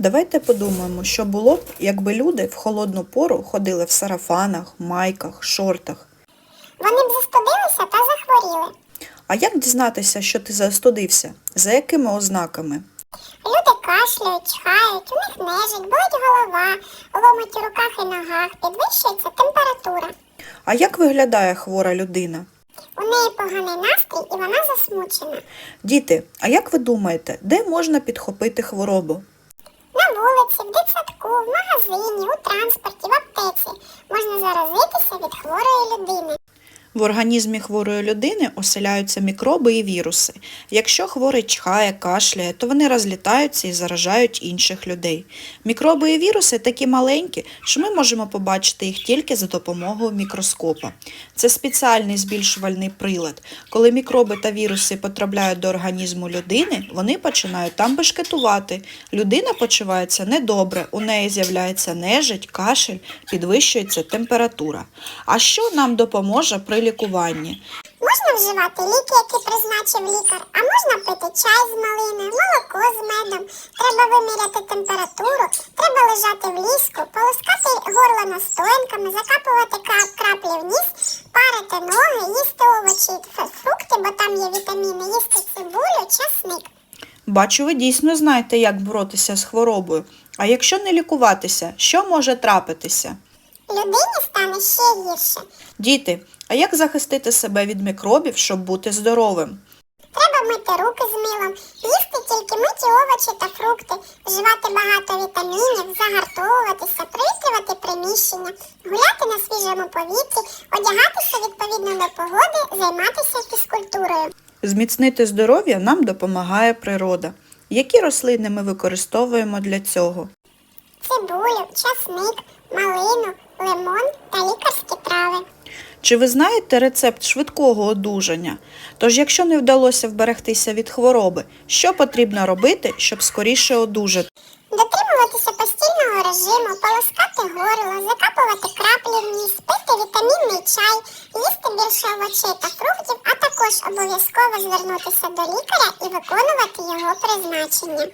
Давайте подумаємо, що було б, якби люди в холодну пору ходили в сарафанах, майках, шортах. Вони б застудилися та захворіли. А як дізнатися, що ти застудився? За якими ознаками? Люди кашляють, чхають, у них нежить, болить голова, ломить у руках і ногах, підвищується температура. А як виглядає хвора людина? У неї поганий настрій і вона засмучена. Діти, а як ви думаєте, де можна підхопити хворобу? Вулиці, в дитсадку, в магазині, у транспорті, в аптеці можна заразитися від хворої людини. В організмі хворої людини оселяються мікроби і віруси. Якщо хворий чхає, кашляє, то вони розлітаються і заражають інших людей. Мікроби і віруси такі маленькі, що ми можемо побачити їх тільки за допомогою мікроскопа. Це спеціальний збільшувальний прилад. Коли мікроби та віруси потрапляють до організму людини, вони починають там бешкетувати. Людина почувається недобре, у неї з'являється нежить, кашель, підвищується температура. А що нам допоможе при лікуванні? Можна вживати ліки, які призначив лікар, а можна пити чай з малиною, молоко з медом, треба виміряти температуру, треба лежати в ліжку, полоскати горло настоянками, закапувати кра- краплі в ніс, парити ноги, їсти овочі, фрукти, бо там є вітаміни, їсти цибулю, часник. Бачу, ви дійсно знаєте, як боротися з хворобою. А якщо не лікуватися, що може трапитися? Людині стане ще гірше. Діти, а як захистити себе від мікробів, щоб бути здоровим? Треба мити руки з милом, їсти тільки миті овочі та фрукти, вживати багато вітамінів, загартовуватися, провітрювати приміщення, гуляти на свіжому повітрі, одягатися відповідно до погоди, займатися фізкультурою. Зміцнити здоров'я нам допомагає природа. Які рослини ми використовуємо для цього? Цибулю, часник, малину, лимон та лікарські трави. Чи ви знаєте рецепт швидкого одужання? Тож, якщо не вдалося вберегтися від хвороби, що потрібно робити, щоб скоріше одужати? Дотримуватися постільного режиму, полоскати горло, закапувати краплі в ніс, пити вітамінний чай, їсти більше овочей та фруктів, а також обов'язково звернутися до лікаря і виконувати його призначення.